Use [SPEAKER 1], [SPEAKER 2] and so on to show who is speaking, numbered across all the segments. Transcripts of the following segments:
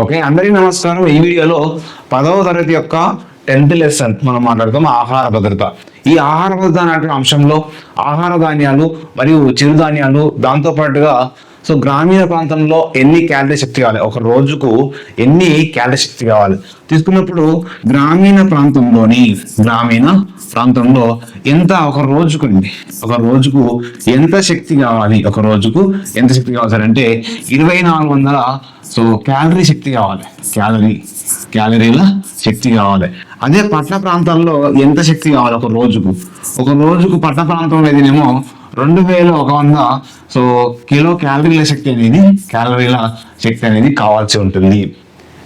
[SPEAKER 1] Okay అందరికీ నమస్కారం. ఈ వీడియోలో పదవ తరగతి యొక్క టెన్త్ లెసన్ మనం మాట్లాడుతాం ఆహార భద్రత. ఈ ఆహార భద్రత అనే అంశంలో ఆహార ధాన్యాలు మరియు చిరుధాన్యాలు దాంతో పాటుగా సో గ్రామీణ ప్రాంతంలో ఎన్ని క్యాలరీ శక్తి కావాలి? ఒక రోజుకు ఎన్ని క్యాలరీ శక్తి కావాలి? తీసుకున్నప్పుడు గ్రామీణ ప్రాంతంలోని గ్రామీణ ప్రాంతంలో ఎంత ఒక రోజుకు అండి? ఒక రోజుకు ఎంత శక్తి కావాలి? ఒక రోజుకు ఎంత శక్తి కావాలి సార్? అంటే ఇరవై నాలుగు వందల సో క్యాలరీ శక్తి కావాలి. క్యాలరీ క్యాలరీల శక్తి కావాలి. అదే పట్టణ ప్రాంతాల్లో ఎంత శక్తి కావాలి? ఒక రోజుకు. ఒక రోజుకు పట్టణ ప్రాంతంలో ఏదేనేమో రెండు వేల ఒక వంద సో కిలో క్యాలరీల శక్తి అనేది క్యాలరీల శక్తి అనేది కావాల్సి ఉంటుంది.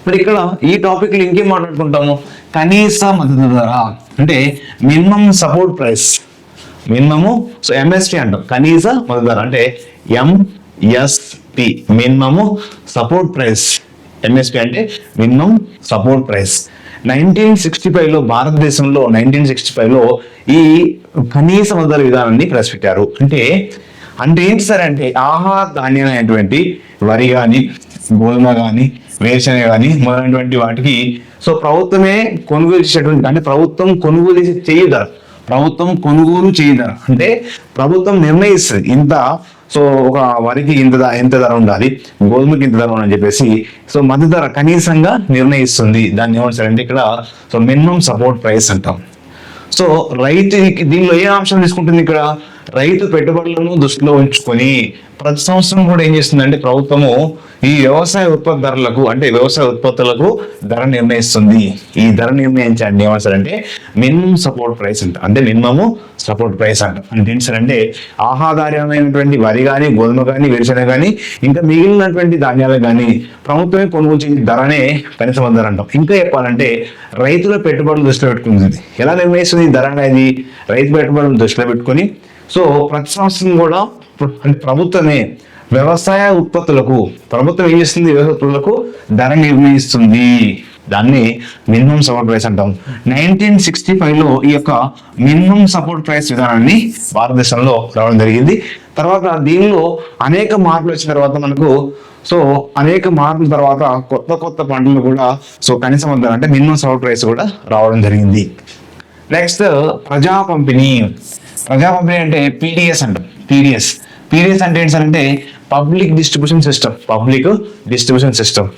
[SPEAKER 1] మరి ఇక్కడ ఈ టాపిక్ ఇంకేం మాట్లాడుకుంటాము? కనీస మద్దతు ధర అంటే minimum support price. Minimum so MSP అంటాం. కనీస మద్దతు ధర అంటే MSP minimum support price. MSP అంటే minimum support price. Nineteen sixty ఫైవ్లో భారతదేశంలో నైన్టీన్ సిక్స్టీ ఫైవ్లో ఈ కనీస మద్దతు విధానాన్ని ప్రవేశపెట్టారు. అంటే అంటే ఏంటి సార్ అంటే ఆహార ధాన్యం అనేటువంటి వరి కానీ గోధుమ కానీ వేరుశనగ కానీ మొదలైనటువంటి వాటికి సో ప్రభుత్వమే కొనుగోలు చేసేటువంటి అంటే ప్రభుత్వం కొనుగోలు చేసి చేయదారు ప్రభుత్వం కొనుగోలు చేయదారు అంటే ప్రభుత్వం నిర్ణయిస్తుంది. ఇంత సో ఒక వరికి ఇంత ఎంత ధర ఉండాలి? గోధుమకి ఇంత ధర అని చెప్పేసి సో మద్దతు ధర కనీసంగా నిర్ణయిస్తుంది. దాన్ని ఏమంటారంటే ఇక్కడ సో మినిమం సపోర్ట్ ప్రైస్ అంటాం. సో రైతు దీనిలో ఏ అంశం తీసుకుంటుంది ఇక్కడ? రైతు పెట్టుబడులను దృష్టిలో ఉంచుకొని ప్రతి సంవత్సరం కూడా ఏం చేస్తుందంటే ప్రభుత్వము ఈ వ్యవసాయ ఉత్పత్తి ధరలకు అంటే వ్యవసాయ ఉత్పత్తులకు ధర నిర్ణయిస్తుంది. ఈ ధర నిర్ణయించండి ఏమంటారంటే మినిమం సపోర్ట్ ప్రైస్ అంట. అంటే మినిమము సపోర్ట్ ప్రైస్ అంట. అంటే ఏంటి సార్ అంటే ఆహాధార్యమైనటువంటి వరి కానీ గోధుమ కానీ వేరుశనగ కానీ ఇంకా మిగిలినటువంటి ధాన్యాలు కానీ ప్రభుత్వమే కొనుగోలు చేసే ధరనే కనీసం ధర అంటాం ఇంకా చెప్పాలంటే రైతుల పెట్టుబడులు దృష్టిలో పెట్టుకుంటుంది. ఎలా నిర్ణయిస్తుంది ఈ ధర అనేది? రైతు పెట్టుబడులను దృష్టిలో పెట్టుకొని సో ప్రతి సంవత్సరం కూడా అంటే ప్రభుత్వమే వ్యవసాయ ఉత్పత్తులకు ప్రభుత్వం ఏం చేస్తుంది? వ్యవసాయ ఉత్పత్తులకు ధర నిర్ణయిస్తుంది. దాన్ని మినిమం సపోర్ట్ ప్రైస్ అంటాం. నైన్టీన్ సిక్స్టీ ఫైవ్లో ఈ యొక్క మినిమం సపోర్ట్ ప్రైస్ విధానాన్ని భారతదేశంలో రావడం జరిగింది. తర్వాత దీనిలో అనేక మార్పులు వచ్చిన తర్వాత మనకు సో అనేక మార్పుల తర్వాత కొత్త కొత్త పంటలు కూడా సో కనీసం మద్దతు అంటే మినిమం సపోర్ట్ ప్రైస్ కూడా రావడం జరిగింది. నెక్స్ట్ ప్రజా పంపిణీ. ప్రజా పంపిణీ అంటే. పీడిఎస్ అంటాం పీడిఎస్ పీడిఎస్ అంటే ఏంటి సార్ అంటే public distribution system public distribution system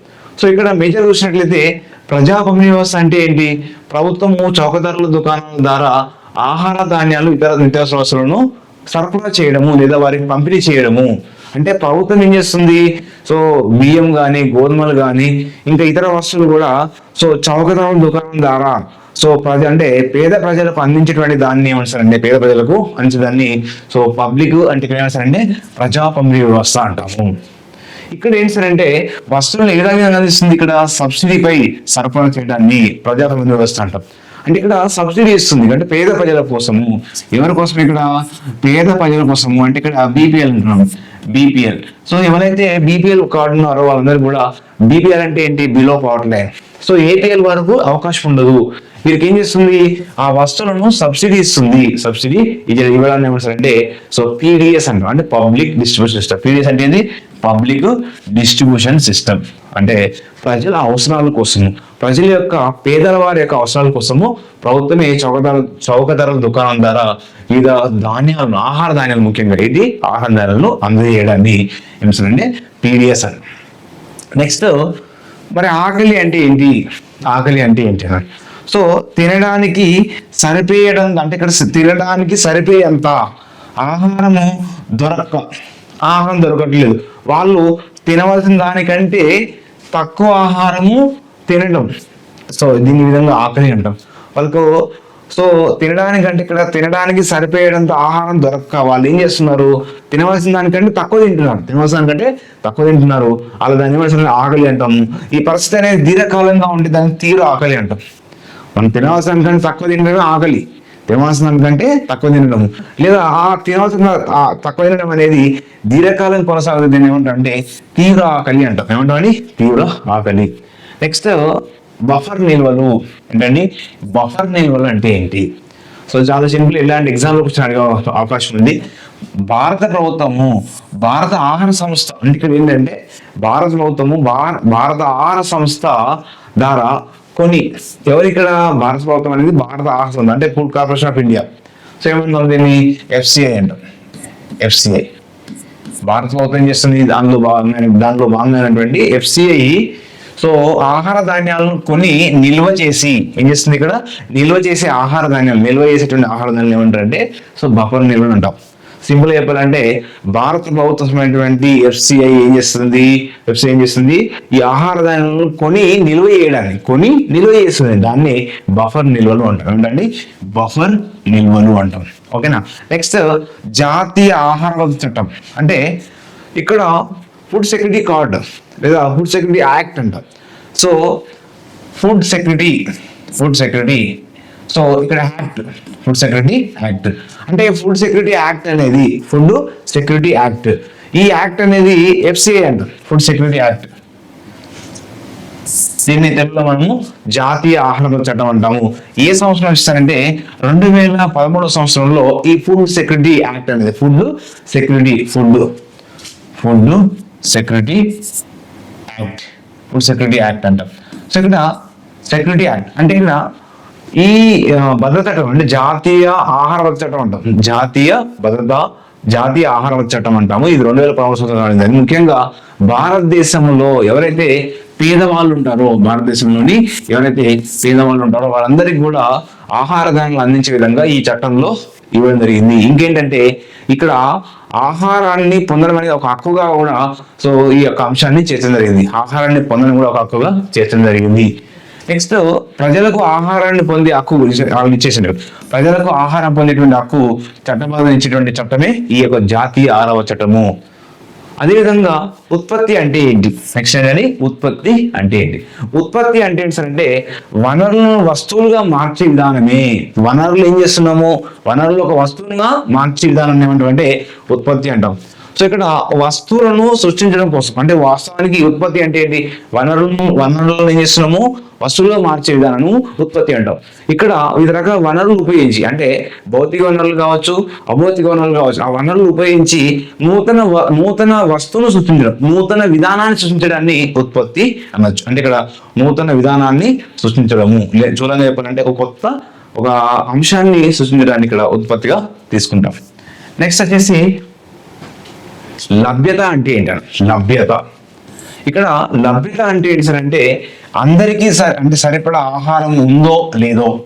[SPEAKER 1] so ఇక్కడ మేజర్ చూసినట్లయితే ప్రజా పంపిణీ వ్యవస్థ అంటే ఏంటి? ప్రభుత్వము చౌకధరల దుకాణాల ద్వారా ఆహార ధాన్యాలు ఇతర నిత్యావసర వస్తువులను సరఫరా చేయడము లేదా వారికి పంపిణీ చేయడము. అంటే ప్రభుత్వం ఏం చేస్తుంది? సో బియ్యం కానీ గోధుమలు కానీ ఇంకా ఇతర వస్తువులు కూడా సో చౌకధరల దుకాణం ద్వారా సో ప్రజ అంటే పేద ప్రజలకు అందించేటువంటి దాన్ని ఏమంటారంటే పేద ప్రజలకు అందించేదాన్ని సో పబ్లిక్ అంటే ఇక్కడ ఏమంటారంటే ప్రజా పంపిణీ వ్యవస్థ అంటాము. ఇక్కడ ఏం సార్ అంటే వస్తువులను ఏ విధంగా అందిస్తుంది ఇక్కడ? సబ్సిడీపై సరఫరా చేయడాన్ని ప్రజా పంపిణీ వ్యవస్థ అంటాం. అంటే ఇక్కడ సబ్సిడీ ఇస్తుంది అంటే పేద ప్రజల కోసము. ఎవరి కోసం ఇక్కడ? పేద ప్రజల కోసము. అంటే ఇక్కడ బీపీఎల్ అంటున్నాం బీపీఎల్. సో ఎవరైతే బీపీఎల్ కార్డు ఉన్నారో వాళ్ళందరూ కూడా బీపీఎల్ అంటే ఏంటి? Below power line so APL వరకు అవకాశం ఉండదు. వీరికి ఏం చేస్తుంది? ఆ వస్తువులను సబ్సిడీ ఇస్తుంది. సబ్సిడీ ఇది ఇవ్వడాన్ని ఏమంటారంటే సో పీడిఎస్ అంటాం అంటే పబ్లిక్ డిస్ట్రిబ్యూషన్ సిస్టమ్ పీడిఎస్ అంటే ఏంది? పబ్లిక్ డిస్ట్రిబ్యూషన్ సిస్టమ్ అంటే ప్రజల అవసరాల కోసం. ప్రజల యొక్క పేదల వారి యొక్క అవసరాల కోసము ప్రభుత్వమే చౌకధర చౌక ధరల దుకాణం ద్వారా వివిధ ధాన్యాలను ఆహార ధాన్యాలు ముఖ్యంగా ఇది ఆహార ధాన్యాలను అందజేయడాన్ని ఏమిటంటే పీడిఎస్ అని నెక్స్ట్ మరి ఆకలి అంటే ఏంటి? ఆకలి అంటే ఏంటి అన్నాడు. సో తినడానికి సరిపోయడం అంటే ఇక్కడ తినడానికి సరిపోయేంత ఆహారము దొరక ఆహారం దొరకట్లేదు. వాళ్ళు తినవలసిన దానికంటే తక్కువ ఆహారము తినడం. సో దీని విధంగా ఆకలి అంటాం. వాళ్ళకు సో తినడానికంటే ఇక్కడ తినడానికి సరిపోయేంత ఆహారం దొరక్క వాళ్ళు ఏం చేస్తున్నారు? తినవలసిన దానికంటే తక్కువ తింటున్నారు. తినవలసిన దానికంటే తక్కువ తింటున్నారు. అలా దాని ఆకలి అంటాం. ఈ పరిస్థితి అనేది దీర్ఘకాలంగా ఉంటే దాన్ని తీవ్ర ఆకలి అంటాం. మనం తినవలసిన కంటే తక్కువ తినడమే ఆకలి. తినవలసిన కంటే తక్కువ తినడం లేదా ఆ తినవలసిన తక్కువ తినడం అనేది దీర్ఘకాలం కొనసాగుతుంది ఏమంటారంటే తీవ్ర ఆకలి అంటాం. ఏమంటామని తీవ్ర ఆకలి. నెక్స్ట్ బఫర్ నిల్వలు ఏంటండి? బఫర్ నిల్వలు అంటే ఏంటి? సో చాలా సింపుల్ ఇలాంటి ఎగ్జామ్లో క్వశ్చన్ అడిగే అవకాశం ఉంది. భారత ప్రభుత్వము భారత ఆహార సంస్థ అంటే ఇక్కడ ఏంటంటే భారత ప్రభుత్వము భార- భారత ఆహార సంస్థ ద్వారా కొన్ని ఎవరు ఇక్కడ భారత ప్రభుత్వం అనేది భారత ఆహార ఉంది అంటే food corporation of India. So ఏమంటాం దీన్ని ఎఫ్సిఐ అంటాం. ఎఫ్సిఐ. భారత ప్రభుత్వం ఏం చేస్తుంది దానిలో భాగంగా దానిలో భాగంగానటువంటి ఎఫ్సిఐ. సో ఆహార ధాన్యాలను కొని నిల్వ చేసి ఏం చేస్తుంది ఇక్కడ? నిల్వ చేసే ఆహార ధాన్యాలు నిల్వ చేసేటువంటి ఆహార ధాన్యాలు ఏమంటారంటే సో బఫర్ నిల్వ అంటాం. సింపుల్ చెప్పాలంటే భారత ప్రభుత్వమైనటువంటి ఎఫ్సిఐ ఏం చేస్తుంది? ఎఫ్సిఐ ఏం చేస్తుంది? ఈ ఆహార ధాన్యాలను కొని నిల్వ చేయడానికి కొని నిల్వ చేస్తుంది. దాన్ని బఫర్ నిల్వలు అంటాం ఏంటండి బఫర్ నిల్వలు అంటాం ఓకేనా? నెక్స్ట్ జాతీయ ఆహార భద్రత చట్టం. అంటే ఇక్కడ ఫుడ్ సెక్యూరిటీ కార్డ్ లేదా ఫుడ్ సెక్యూరిటీ యాక్ట్ అంట so food security food security so ఇక్కడ యాక్ట్ ఫుడ్ సెక్యూరిటీ యాక్ట్ అంటే ఫుడ్ సెక్యూరిటీ యాక్ట్ అనేది ఫుడ్ సెక్యూరిటీ యాక్ట్ ఈ యాక్ట్ అనేది ఎఫ్సిఐ అంట ఫుడ్ సెక్యూరిటీ యాక్ట్ దీన్ని తెలుగులో మనము జాతీయ ఆహార చట్టం అంటాము. ఏ సంవత్సరం ఇస్తారంటే రెండు వేల పదమూడవ సంవత్సరంలో ఈ ఫుడ్ సెక్యూరిటీ యాక్ట్ అనేది food security food food security act food security act అంటారు సో ఇక్కడ సెక్యూరిటీ యాక్ట్ అంటే ఇక్కడ ఈ భద్రత చట్టం అంటే జాతీయ ఆహార భద్రత చట్టం అంటాం. జాతీయ భద్రత జాతీయ ఆహార భద్రత చట్టం అంటాము. ఇది రెండు వేల పదమూడు సంవత్సరం ముఖ్యంగా భారతదేశంలో ఎవరైతే పేదవాళ్ళు ఉంటారో భారతదేశంలోని ఎవరైతే పేదవాళ్ళు ఉంటారో వాళ్ళందరికీ కూడా ఆహార ధాన్యాలు అందించే విధంగా ఈ చట్టంలో ఇవ్వడం జరిగింది. ఇంకేంటంటే ఇక్కడ ఆహారాన్ని పొందడం అనేది ఒక హక్కుగా కూడా సో ఈ యొక్క అంశాన్ని చేర్చడం జరిగింది. ఆహారాన్ని పొందడం కూడా ఒక హక్కుగా చేర్చడం జరిగింది. నెక్స్ట్ ప్రజలకు ఆహారాన్ని పొందే హక్కు వాళ్ళు ఇచ్చేసిండ్రు. ప్రజలకు ఆహారం పొందేటువంటి హక్కు చట్టబద్ధం ఇచ్చేటువంటి చట్టమే ఈ యొక్క జాతీయ ఆరవ చట్టము. అదేవిధంగా ఉత్పత్తి అంటే ఏంటి? నెక్స్ట్ అని ఉత్పత్తి అంటే ఏంటి? ఉత్పత్తి అంటే ఏంటి సార్ అంటే వనరులను వస్తువులుగా మార్చే విధానమే. వనరులు ఏం చేస్తున్నాము? వనరులు ఒక వస్తువులుగా మార్చే విధానం ఏమంటామంటే ఉత్పత్తి అంటాం. సో ఇక్కడ వస్తువులను సృష్టించడం కోసం అంటే వాస్తవానికి ఉత్పత్తి అంటే ఏంటి? వనరులను వనరులను ఏం చేస్తున్నాము? వస్తువులుగా మార్చే విధానము ఉత్పత్తి అంటాం. ఇక్కడ వివిధ రకాల వనరులు ఉపయోగించి అంటే భౌతిక వనరులు కావచ్చు అభౌతిక వనరులు కావచ్చు ఆ వనరులు ఉపయోగించి నూతన వ- నూతన వస్తువును సృష్టించడం నూతన విధానాన్ని సృష్టించడాన్ని ఉత్పత్తి అనొచ్చు. అంటే ఇక్కడ నూతన విధానాన్ని సృష్టించడము. లే- చూడంగా చెప్పాలంటే ఒక కొత్త ఒక అంశాన్ని సృష్టించడానికి ఇక్కడ ఉత్పత్తిగా తీసుకుంటాం. నెక్స్ట్ వచ్చేసి లభ్యత అంటే ఏంటంటే? లభ్యత. ఇక్కడ లభ్యత అంటే ఏంటి సార్ అంటే అందరికీ స- అంటే సరిపడా ఆహారం ఉందో లేదో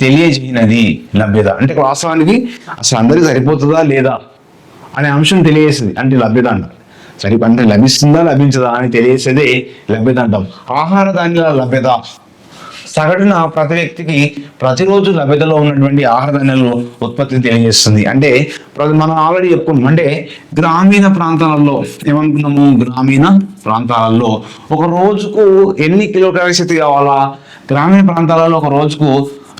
[SPEAKER 1] తెలియజేయనది లభ్యత. అంటే వాస్తవానికి అసలు అందరికీ సరిపోతుందా లేదా అనే అంశం తెలియజేస్తుంది అంటే లభ్యత అంటారు సరి అంటే లభిస్తుందా లభించదా అని తెలియజేసేదే లభ్యత అంటాం. ఆహార ధాన్యాల లభ్యత. సగటున ప్రతి వ్యక్తికి ప్రతిరోజు లభ్యతలో ఉన్నటువంటి ఆహార ధాన్యాలు ఉత్పత్తిని తెలియజేస్తుంది. అంటే మనం ఆల్రెడీ చెప్పుకున్నాం. అంటే గ్రామీణ ప్రాంతాలలో ఏమనుకున్నాము? గ్రామీణ ప్రాంతాలలో ఒక రోజుకు ఎన్ని కిలో క్యాలరీ కావాలా? గ్రామీణ ప్రాంతాలలో ఒక రోజుకు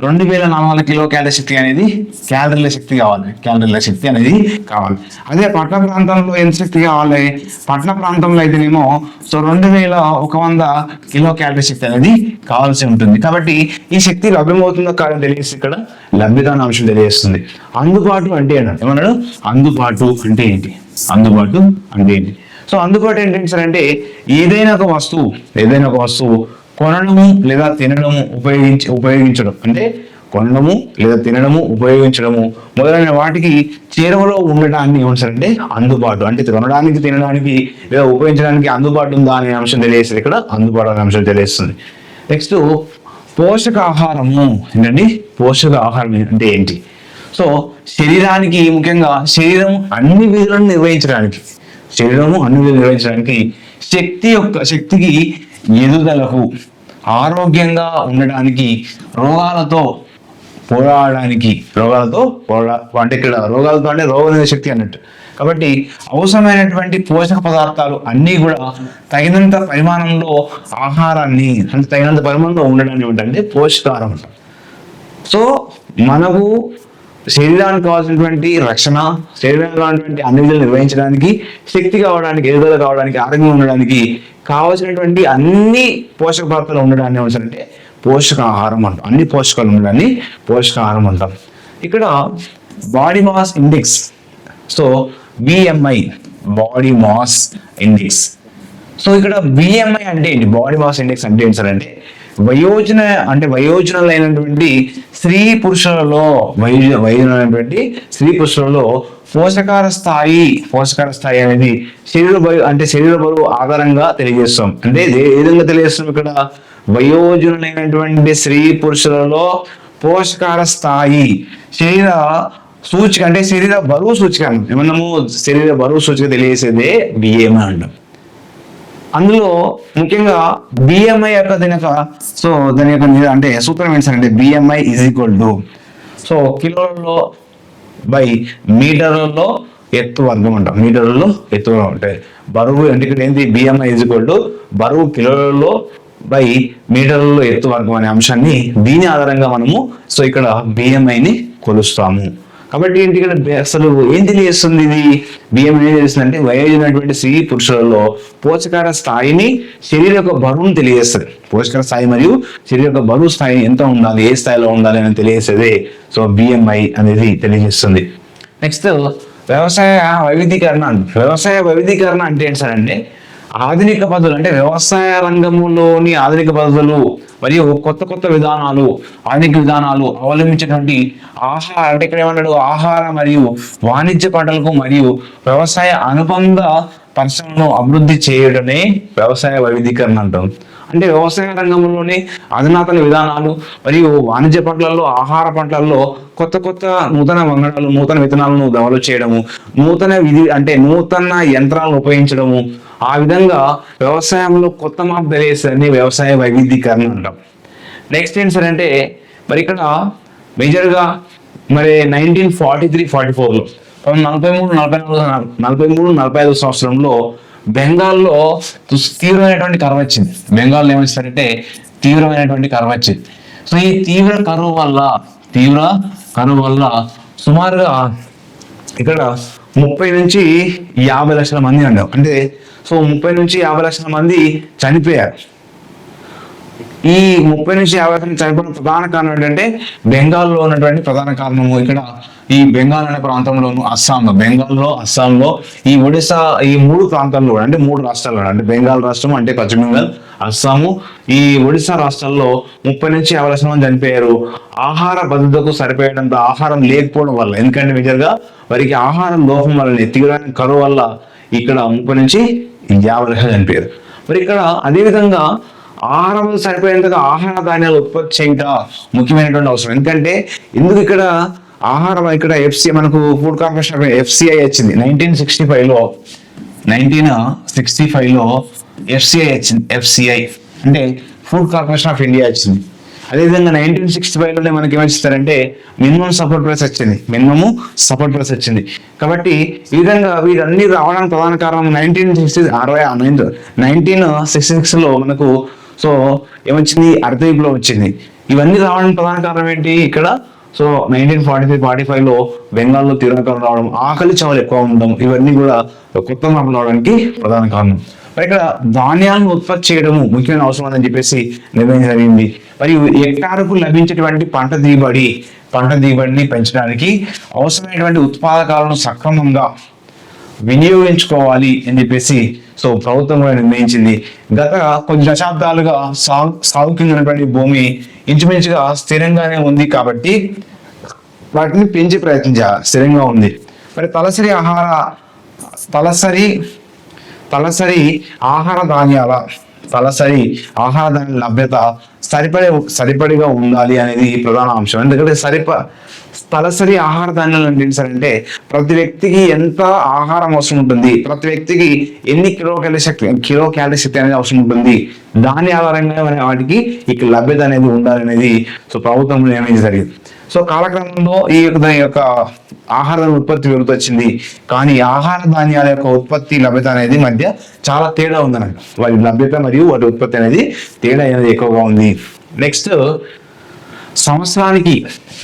[SPEAKER 1] రెండు వేల నాలుగు వందల కిలో క్యాలరీ శక్తి అనేది క్యాలరీల శక్తి కావాలి. క్యాలరీల శక్తి అనేది కావాలి. అదే పట్టణ ప్రాంతంలో ఎంత శక్తి కావాలి? పట్టణ ప్రాంతంలో అయితేనేమో సో రెండు వేల ఒక వంద కిలో క్యాలరీ శక్తి అనేది కావాల్సి ఉంటుంది. కాబట్టి ఈ శక్తి లభ్యమవుతుందో కాదని తెలియజేసి ఇక్కడ. లభ్యత అనే అంశం తెలియజేస్తుంది. అందుబాటు అంటే అన్నాడు ఏమన్నాడు? అందుబాటు అంటే ఏంటి? అందుబాటు అంటే ఏంటి? సో అందుబాటు ఏంటంటే సార్ అంటే ఏదైనా ఒక వస్తువు ఏదైనా ఒక వస్తువు కొనడము లేదా తినడము ఉపయోగించి ఉపయోగించడం. అంటే కొనడము లేదా తినడము ఉపయోగించడము మొదలైన వాటికి చేరువలో ఉండటాన్ని ఏమంటారంటే అందుబాటు. అంటే కొనడానికి తినడానికి లేదా ఉపయోగించడానికి అందుబాటు ఉందా అనే అంశం తెలియజేస్తుంది. ఇక్కడ అందుబాటు అనే అంశం తెలియజేస్తుంది. నెక్స్ట్ పోషకాహారము ఏంటండి? పోషక ఆహారం అంటే ఏంటి? సో శరీరానికి ముఖ్యంగా శరీరం అన్ని విధులను నిర్వహించడానికి శరీరము అన్ని విధులు నిర్వహించడానికి శక్తి యొక్క శక్తికి ఎదుగుదలకు ఆరోగ్యంగా ఉండడానికి రోగాలతో పోరాడడానికి రోగాలతో పోరా అంటే ఇక్కడ రోగాలతో అంటే రోగ శక్తి అన్నట్టు. కాబట్టి అవసరమైనటువంటి పోషక పదార్థాలు అన్నీ కూడా తగినంత పరిమాణంలో ఆహారాన్ని అంటే తగినంత పరిమాణంలో ఉండడానికి ఏమిటంటే పోషకాహారం అంటాం సో మనకు శరీరానికి కావాల్సినటువంటి రక్షణ శరీరానికి కావాల్సినటువంటి అన్ని నిర్వహించడానికి శక్తి కావడానికి ఎదుగుదల కావడానికి ఆరోగ్యంగా ఉండడానికి కావాల్సినటువంటి అన్ని పోషక పదార్థాలు ఉండడాన్ని ఏమంటారంటే పోషకాహారం అంటాం. అన్ని పోషకాలు ఉండడాన్ని పోషకాహారం అంటాం. ఇక్కడ body mass index so BMI body mass index so ఇక్కడ బిఎంఐ అంటే ఏంటి? బాడీ మాస్ ఇండెక్స్ అంటే ఏంటి సార్ అంటే వయోజన అంటే వయోజనులైనటువంటి స్త్రీ పురుషులలో వయోజ వయోజనమైనటువంటి స్త్రీ పురుషులలో పోషకార స్థాయి పోషకార స్థాయి అనేది శరీర బరువు అంటే శరీర బరువు ఆధారంగా తెలియజేస్తాం. అంటే ఏ విధంగా తెలియజేస్తాం ఇక్కడ? వయోజనులైనటువంటి స్త్రీ పురుషులలో పోషకార స్థాయి శరీర సూచిక అంటే శరీర బరువు సూచిక మనము శరీర బరువు సూచిక తెలియజేసేదే బిఏఎంఐ అంటాం. అందులో ముఖ్యంగా బిఎంఐ యొక్క దీని యొక్క సో దాని యొక్క అంటే సూత్రం ఏంటి సార్ అంటే BMI is equal to so కిలోలలో by మీటర్లలో ఎత్తు వర్గం అంటాం. మీటర్లలో ఎత్తు వర్గం అంటే బరువు అంటే ఇక్కడ ఏంటి బిఎంఐ ఈజ్ ఈక్వల్ టు బరువు కిలోలలో బై మీటర్లలో ఎత్తు వర్గం అనే అంశాన్ని దీని ఆధారంగా మనము సో ఇక్కడ బిఎంఐని కొలుస్తాము. కాబట్టి ఏంటి అసలు ఏం తెలియజేస్తుంది ఇది? బియ్యం ఏం తెలియజేస్తుంది అంటే వయోజనటువంటి స్త్రీ పురుషులలో పోషకార స్థాయిని శరీర యొక్క బరువును తెలియజేస్తుంది. పోషకార స్థాయి మరియు శరీర యొక్క బరువు స్థాయి ఎంత ఉండాలి ఏ స్థాయిలో ఉండాలి అని తెలియజేసేది. సో బిఎంఐ అనేది తెలియజేస్తుంది. నెక్స్ట్ వ్యవసాయ వైవిధీకరణ వ్యవసాయ వైవిధీకరణ అంటే ఏంటి సార్ అంటే ఆధునిక పద్ధతులు అంటే వ్యవసాయ రంగంలోని ఆధునిక పద్ధతులు మరియు కొత్త కొత్త విధానాలు ఆధునిక విధానాలు అవలంబించినటువంటి ఆహార అంటే ఇక్కడ ఏమన్నాడు? ఆహార మరియు వాణిజ్య పంటలకు మరియు వ్యవసాయ అనుబంధ పరిశ్రమను అభివృద్ధి చేయడమే వ్యవసాయ వైవిధీకరణ అంటాం. అంటే వ్యవసాయ రంగంలోని అధునాతన విధానాలు మరియు వాణిజ్య పంటలలో ఆహార పంటలలో కొత్త కొత్త నూతన వంగడాలు నూతన విత్తనాలను డెవలప్ చేయడము నూతన విధి అంటే నూతన యంత్రాలను ఉపయోగించడము ఆ విధంగా వ్యవసాయంలో కొత్త మార్పు తెలియజేస్తుంది వ్యవసాయ వైవిధ్యీకరణ అంటాం నెక్స్ట్ ఏంటి సార్ అంటే మరి ఇక్కడ మేజర్గా మరి నైన్టీన్ ఫార్టీ త్రీ ఫార్టీ ఫోర్లో నలభై మూడు నలభై నాలుగు నలభై మూడు నలభై ఐదు సంవత్సరంలో బెంగాల్లో తీవ్రమైనటువంటి కరువు వచ్చింది. బెంగాల్లో ఏమొచ్చిందంటే తీవ్రమైనటువంటి కరువు వచ్చింది. సో ఈ తీవ్ర కరువు వల్ల తీవ్ర కరువు వల్ల సుమారుగా ఇక్కడ ముప్పై నుంచి యాభై లక్షల మంది అంటాం అంటే సో ముప్పై నుంచి యాభై లక్షల మంది చనిపోయారు. ఈ ముప్పై నుంచి యాభై మంది చనిపోయిన ప్రధాన కారణం ఏంటంటే బెంగాల్లో ఉన్నటువంటి ప్రధాన కారణము ఇక్కడ ఈ బెంగాల్ అనే ప్రాంతంలోను అస్సాంలో బెంగాల్లో అస్సాంలో ఈ ఒడిశా ఈ మూడు ప్రాంతాల్లో కూడా అంటే మూడు రాష్ట్రాల్లో అంటే బెంగాల్ రాష్ట్రం అంటే పశ్చిమ బెంగాల్ అస్సాము ఈ ఒడిశా రాష్ట్రాల్లో ముప్పై నుంచి యాభై లక్షల మంది చనిపోయారు. ఆహార భద్రతకు సరిపోయేటంత ఆహారం లేకపోవడం వల్ల ఎందుకంటే మేజర్గా వారికి ఆహారం లోపం వల్ల తీవ్రమైన కరువు వల్ల ఇక్కడ ముప్పై నుంచి యాభై లక్షలు చనిపోయారు. మరి ఇక్కడ అదేవిధంగా ఆహారం సరిపోయేంతగా ఆహార ధాన్యాలు ఉత్పత్తి చేయట ముఖ్యమైనటువంటి అవసరం. ఎందుకంటే ఎందుకు ఇక్కడ ఆహారం ఇక్కడ ఎఫ్సి మనకు ఫుడ్ కార్పొరేషన్ ఎఫ్సిఐ వచ్చింది. నైన్టీన్ సిక్స్టీ ఫైవ్లో నైన్టీన్ సిక్స్టీ ఫైవ్లో ఎఫ్సిఐ వచ్చింది. ఎఫ్సిఐ అంటే ఫుడ్ కార్పొరేషన్ ఆఫ్ ఇండియా వచ్చింది. అదేవిధంగా నైన్టీన్ సిక్స్టీ ఫైవ్లోనే మనకి ఏమొచ్చారంటే మినిమం సపోర్ట్ ప్రైస్ వచ్చింది. మినిమము సపోర్ట్ ప్రైస్ వచ్చింది. కాబట్టి ఈ విధంగా వీరన్నీ రావడానికి ప్రధాన కారణం నైన్టీన్ సిక్స్టీ అరవై నైన్టీన్ సిక్స్టీ సిక్స్లో మనకు సో ఏమొచ్చింది? అర్ధ వచ్చింది. ఇవన్నీ రావడానికి ప్రధాన కారణం ఏంటి? ఇక్కడ so nineteen forty three forty ఫైవ్లో బెంగాల్లో తీవ్రకాలం రావడం ఆకలి చావులు ఎక్కువ ఉండడం ఇవన్నీ కూడా కొత్త మార్పులు రావడానికి ప్రధాన కారణం. మరి ఇక్కడ ధాన్యాలను ఉత్పత్తి చేయడము ముఖ్యమైన అవసరం అని చెప్పేసి నిర్ణయం జరిగింది. మరియు హెక్టారుకు లభించేటువంటి పంట దిగుబడి పంట దిగుబడిని పెంచడానికి అవసరమైనటువంటి ఉత్పాదకాలను సక్రమంగా వినియోగించుకోవాలి అని చెప్పేసి సో ప్రభుత్వం కూడా నిర్ణయించింది. గత కొన్ని దశాబ్దాలుగా సాగు సాగు కింద ఉన్నటువంటి భూమి ఇంచుమించుగా స్థిరంగానే ఉంది కాబట్టి వాటిని పెంచే ప్రయత్నం స్థిరంగా ఉంది. మరి తలసరి ఆహార తలసరి తలసరి ఆహార ధాన్యాల తలసరి ఆహార ధాన్యాల లభ్యత సరిపడే సరిపడిగా ఉండాలి అనేది ప్రధాన అంశం. ఎందుకంటే సరిప తలసరి ఆహార ధాన్యాలు అంటే ఏంటి ప్రతి వ్యక్తికి ఎంత ఆహారం అవసరం ఉంటుంది? ప్రతి వ్యక్తికి ఎన్ని కిలో క్యాలరీ శక్తి కిలో క్యాలరీ శక్తి అనేది అవసరం ఉంటుంది? దాని ఆధారంగా వాటికి ఇక్కడ లభ్యత అనేది ఉండాలనేది సో ప్రభుత్వం నిర్ణయించడం జరిగింది. సో కాలక్రమంలో ఈ యొక్క దాని యొక్క ఆహార ఉత్పత్తి పెరుగుతూ వచ్చింది. కానీ ఆహార ధాన్యాల యొక్క ఉత్పత్తి లభ్యత అనేది మధ్య చాలా తేడా ఉందన్నమాట. వాటి లభ్యత మరియు వాటి ఉత్పత్తి అనేది తేడా అనేది ఎక్కువగా ఉంది. నెక్స్ట్ సంవత్సరానికి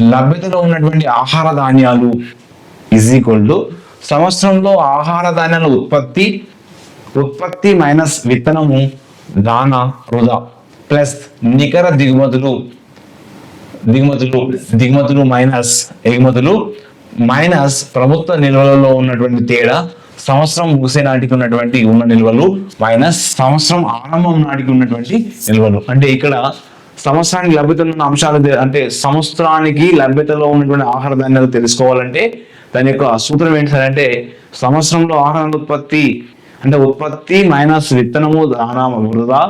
[SPEAKER 1] లభ్యతలో ఉన్నటువంటి ఆహార ధాన్యాలు ఈజ్ ఈక్వల్ టు సంవత్సరంలో ఆహార ధాన్యాల ఉత్పత్తి ఉత్పత్తి మైనస్ విత్తనము దాన వృధా ప్లస్ నికర దిగుమతులు. దిగుమతులు దిగుమతులు మైనస్ ఎగుమతులు మైనస్ ప్రభుత్వ నిల్వలలో ఉన్నటువంటి తేడా సంవత్సరం ముగిసే నాటికి ఉన్నటువంటి ఉన్న నిల్వలు మైనస్ సంవత్సరం ఆరంభం నాటికి ఉన్నటువంటి నిల్వలు. అంటే ఇక్కడ సంవత్సరానికి లభ్యత ఉన్న అంశాలు అంటే సంవత్సరానికి లభ్యతలో ఉన్నటువంటి ఆహార ధాన్యాలు తెలుసుకోవాలంటే దాని యొక్క సూత్రం ఏంటంటే సంవత్సరంలో ఆహార ఉత్పత్తి అంటే ఉత్పత్తి మైనస్ విత్తనము దాన వృధా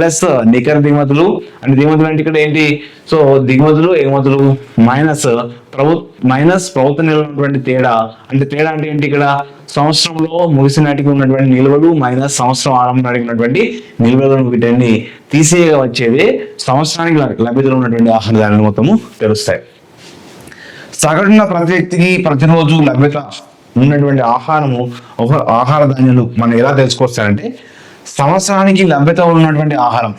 [SPEAKER 1] ప్లస్ నికర దిగుమతులు అంటే దిగుమతులు అంటే ఇక్కడ ఏంటి? సో దిగుమతులు ఎగుమతులు మైనస్ ప్రభు మైనస్ ప్రభుత్వ నిల్వ ఉన్నటువంటి తేడా. అంటే తేడా అంటే ఏంటి ఇక్కడ? సంవత్సరంలో ముగిసిన నాటికి ఉన్నటువంటి నిల్వలు మైనస్ సంవత్సరం ఆరంభం నాటికి ఉన్నటువంటి నిల్వలను వీటిని తీసేయగా వచ్చేది సంవత్సరానికి లభ్యతలు లభ్యతలో ఉన్నటువంటి ఆహార ధాన్యాలు మొత్తము తెలుస్తాయి. సగటున ప్రతి వ్యక్తికి ప్రతిరోజు లభ్యత ఉన్నటువంటి ఆహారము ఒక ఆహార ధాన్యాలు మనం ఎలా తెలుసుకొస్తారంటే సంవత్సరానికి లభ్యత ఉన్నటువంటి ఆహారం.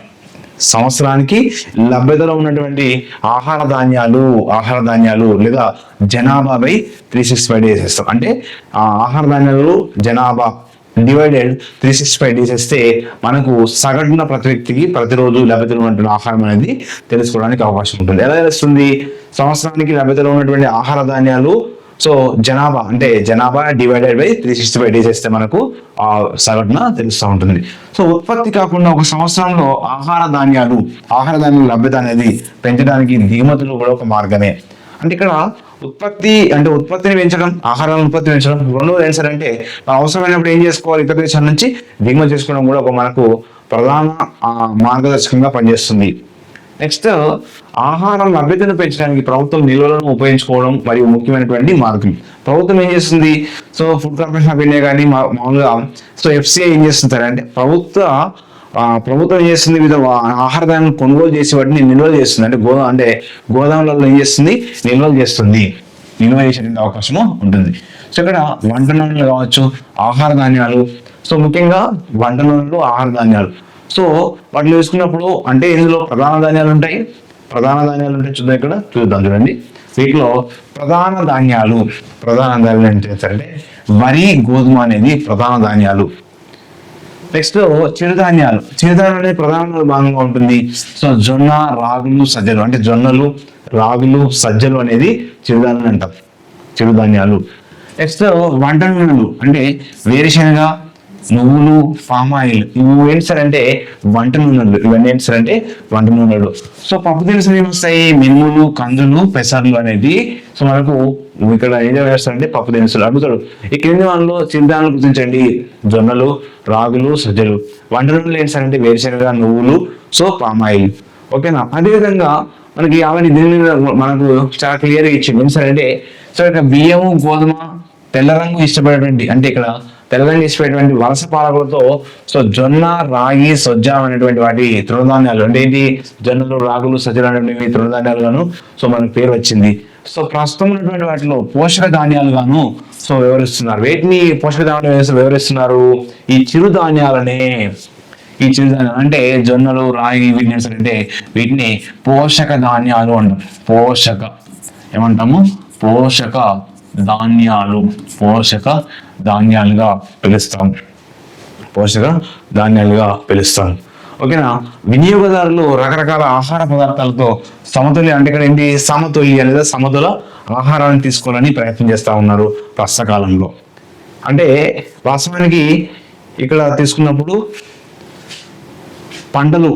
[SPEAKER 1] సంవత్సరానికి లభ్యతలో ఉన్నటువంటి ఆహార ధాన్యాలు ఆహార ధాన్యాలు లేదా జనాభాపై త్రీ సిక్స్ ఫైవ్ డేస్ ఇస్తాం అంటే ఆ ఆహార ధాన్యాలు జనాభా divided three six five days ఇస్తే మనకు సగటున ప్రతి వ్యక్తికి ప్రతిరోజు లభ్యతలో ఉన్నటువంటి ఆహారం అనేది తెలుసుకోవడానికి అవకాశం ఉంటుంది. ఎలా తెలుస్తుంది? సంవత్సరానికి లభ్యతలో ఉన్నటువంటి ఆహార ధాన్యాలు సో జనాభా అంటే జనాభా divided by three sixty five days చేస్తే మనకు ఆ సగటున తెలుస్తూ ఉంటుంది. సో ఉత్పత్తి కాకుండా ఒక సంవత్సరంలో ఆహార ధాన్యాలు ఆహార ధాన్యాల లభ్యత అనేది పెంచడానికి దిగుమతులు కూడా ఒక మార్గమే. అంటే ఇక్కడ ఉత్పత్తి అంటే ఉత్పత్తిని పెంచడం ఆహారాన్ని ఉత్పత్తి పెంచడం రెండు ఏంటి సార్ అంటే మనం అవసరమైనప్పుడు ఏం చేసుకోవాలి? ఇతర దేశాల నుంచి దిగుమతి చేసుకోవడం కూడా ఒక మనకు ప్రధాన మార్గదర్శకంగా పనిచేస్తుంది. నెక్స్ట్ ఆహారం లభ్యతను పెంచడానికి ప్రభుత్వం నిల్వలను ఉపయోగించుకోవడం మరియు ముఖ్యమైనటువంటి మార్గం. ప్రభుత్వం ఏం చేస్తుంది? So food corporation of India కానీ మా- మామూలుగా సో ఎఫ్సిఐ ఏం చేస్తుంటారు? అంటే ప్రభుత్వ ప్రభుత్వం ఏం చేస్తుంది? వివిధ ఆహార ధాన్యాలను కొనుగోలు చేసి వాటిని నిల్వలు చేస్తుంది. అంటే గోదా అంటే గోదాములలో ఏం చేస్తుంది? నిల్వలు చేస్తుంది. నిల్వ చేసేటువంటి అవకాశము ఉంటుంది. సో ఇక్కడ వంట నూనెలు కావచ్చు ఆహార ధాన్యాలు సో ముఖ్యంగా వంట నూనెలు ఆహార ధాన్యాలు. సో వాటిని వేసుకున్నప్పుడు అంటే ఇందులో ప్రధాన ధాన్యాలు ఉంటాయి. ప్రధాన ధాన్యాలు అంటే చూద్దాం ఇక్కడ. చూద్దాం చూడండి. వీటిలో ప్రధాన ధాన్యాలు ప్రధాన ధాన్యాలు ఏంటంటే వరి గోధుమ అనేది ప్రధాన ధాన్యాలు. నెక్స్ట్ చిరుధాన్యాలు చిరుధాన్యాలు అనేది ప్రధాన భాగంగా ఉంటుంది. సో జొన్న రాగులు సజ్జలు. అంటే జొన్నలు రాగులు సజ్జలు అనేది చిరుధాన్యాలు అంటారు చిరుధాన్యాలు నెక్స్ట్ వంట నూనెలు. అంటే వేరుశనగ నువ్వులు పామ్ ఆయిల్ ఇవి ఏంటి సార్ అంటే వంట నూనెలు. ఇవన్నీ ఏంటి సార్ అంటే వంట నూనెలు. సో పప్పు దినుసులు ఏమొస్తాయి మినుములు కందులు పెసర్లు అనేది. సో మనకు ఇక్కడ ఏం చేస్తారంటే పప్పు దినుసులు అడుగుతాడు ఈ క్రింది వాళ్ళలో చిరుధాన్యాలు గుర్తించండి. జొన్నలు రాగులు సజ్జలు. వంట నూనెలు ఏంటి సార్ అంటే వేరుశనగ నువ్వులు సో పామ్ ఆయిల్. ఓకేనా? అదేవిధంగా మనకి అవన్నీ దీని మనకు చాలా క్లియర్గా ఇచ్చింది. ఏంటి సార్ అంటే సో ఇక్కడ బియ్యము గోధుమ తెల్ల రంగు ఇష్టపడేటువంటి అంటే ఇక్కడ తెల్ల రంగు వలస పాలకులతో సో జొన్న రాగి సజ్జ అనేటువంటి వాటి తృణధాన్యాలు అంటే ఏంటి? జొన్నలు రాగులు సజ్జలు అనేటువంటి తృణధాన్యాలుగాను సో మనకు పేరు వచ్చింది. సో ప్రస్తుతం ఉన్నటువంటి వాటిలో పోషక ధాన్యాలుగాను సో వివరిస్తున్నారు. వీటిని పోషక ధాన్యాలు వివరిస్తున్నారు? ఈ చిరుధాన్యాలనే. ఈ చిరుధాన్యాలు అంటే జొన్నలు రాగి వీటిని అంటే వీటిని పోషక ధాన్యాలు అంటాం. పోషక. ఏమంటాము? పోషక ధాన్యాలు. పోషక ధాన్యాలుగా పిలుస్తాం. పోషక ధాన్యాలుగా పిలుస్తాం. ఓకేనా? వినియోగదారులు రకరకాల ఆహార పదార్థాలతో సమతుల్య అంటే ఇక్కడ ఏంటి? సమతుల్య లేదా సమతుల ఆహారాన్ని తీసుకోవాలని ప్రయత్నం చేస్తూ ఉన్నారు ప్రస్తుత కాలంలో అంటే వాస్తవానికి ఇక్కడ తీసుకున్నప్పుడు పంటలు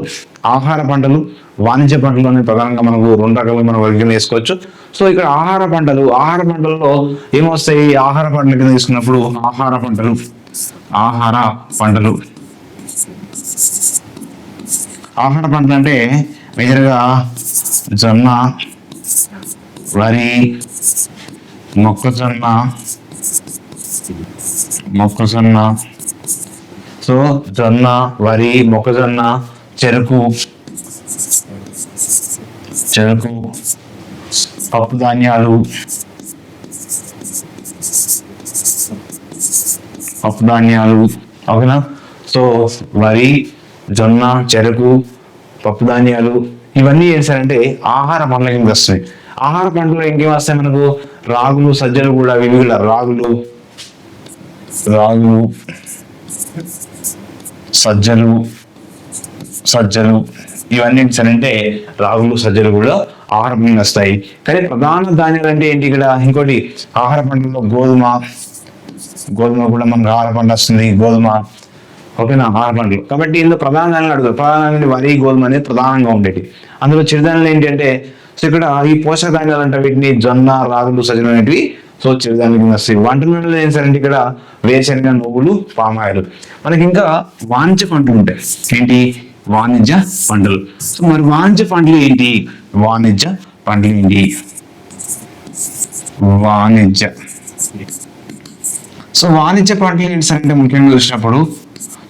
[SPEAKER 1] ఆహార పంటలు వాణిజ్య పంటలు అనేవి ప్రధానంగా మనకు రెండు రకాలుగా మనం వర్గం వేసుకోవచ్చు సో ఇక్కడ ఆహార పంటలు ఆహార పంటల్లో ఏమొస్తాయి? ఆహార పంటల కింద తీసుకున్నప్పుడు ఆహార పంటలు ఆహార పంటలు. ఆహార పంటలు అంటే మేజర్గా జొన్న వరి మొక్కజొన్న మొక్కజొన్న సో జొన్న వరి మొక్కజొన్న చెరుకు చెరుకు. పప్పు ధాన్యాలు పప్పు ధాన్యాలు ఓకేనా సో వరి జొన్న చెరుకు పప్పు ధాన్యాలు ఇవన్నీ చేశారంటే ఆహార పండ్ల కింద వస్తాయి. ఆహార పంటలు ఇంకేం వస్తాయి మనకు? రాగులు సజ్జలు కూడా ఇవి కూడా రాగులు రాగులు సజ్జలు సజ్జలు ఇవన్నీ ఏంటంటే రాగులు సజ్జలు కూడా ఆహార పంటలు వస్తాయి. కానీ ప్రధాన ధాన్యాలు అంటే ఏంటి ఇక్కడ? ఇంకోటి ఆహార పంటల్లో గోధుమ గోధుమ కూడా మనకు ఆహార పంట వస్తుంది గోధుమ. ఓకేనా? ఆహార పంటలు. కాబట్టి ఇందులో ప్రధాన ధాన్యాలు అడుగుతారు. ప్రధానంగా వరి గోధుమ అనేది ప్రధానంగా ఉండేది అందులో చిరుధాన్యాలు ఏంటి అంటే సో ఇక్కడ ఈ పోషక ధాన్యాలు అంటే వీటిని జొన్న రాగులు సజ్జలు అనేటివి. సో చిరుధాన్యాలు కింద వస్తాయి. వంట నూనెలు ఏం సరే ఇక్కడ వేరుశనగ నువ్వులు పామాయిలు. మనకి ఇంకా వాణిజ్య పంటలు ఉంటాయి. ఏంటి? వాణిజ్య పంటలు సో మరి వాణిజ్య పంటలు ఏంటి? వాణిజ్య పంటలు ఏంటి? వాణిజ్య. సో వాణిజ్య పంటలు ఏంటి సార్ అంటే ముఖ్యంగా చూసినప్పుడు?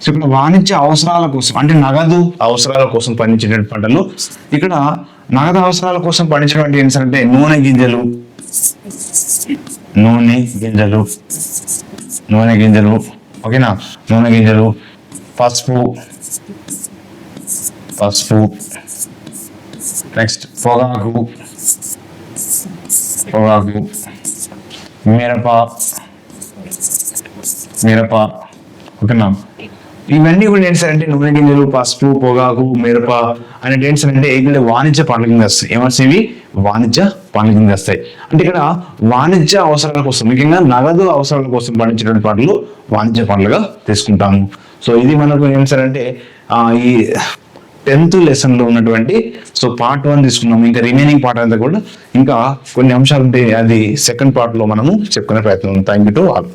[SPEAKER 1] సో ఇక్కడ వాణిజ్య అవసరాల కోసం అంటే నగదు అవసరాల కోసం పండించేటువంటి పంటలు. ఇక్కడ నగదు అవసరాల కోసం పండించినటువంటి ఏంటి సార్ అంటే నూనె గింజలు. నూనె గింజలు. నూనె గింజలు. ఓకేనా? నూనె గింజలు. పసుపు. పసుపు. నెక్స్ట్ పొగాకు. పొగాకు. మిరప. మిరప. ఓకేనా? ఇవన్నీ కూడా ఏంటి సార్ అంటే నూనె గింజలు పసుపు పొగాకు మిరప అనేది ఏంటి సార్ అంటే వాణిజ్య పండ్ల కింద వస్తాయి. ఏమొస్తాయి ఇవి వాణిజ్య పండ్ల కింద వస్తాయి. అంటే ఇక్కడ వాణిజ్య అవసరాల కోసం ముఖ్యంగా నగదు అవసరాల కోసం పండించేటువంటి పంటలు వాణిజ్య పండ్లుగా తీసుకుంటాము. సో ఇది మనకు ఏంటి సరే అంటే ఈ టెన్త్ లెసన్లో ఉన్నటువంటి సో పార్ట్ వన్ తీసుకున్నాము ఇంకా రిమైనింగ్ పార్ట్ అంతా కూడా ఇంకా కొన్ని అంశాలు ఉంటాయి అది సెకండ్ పార్ట్లో మనము చెప్పుకునే ప్రయత్నం థ్యాంక్ యూ టు ఆల్.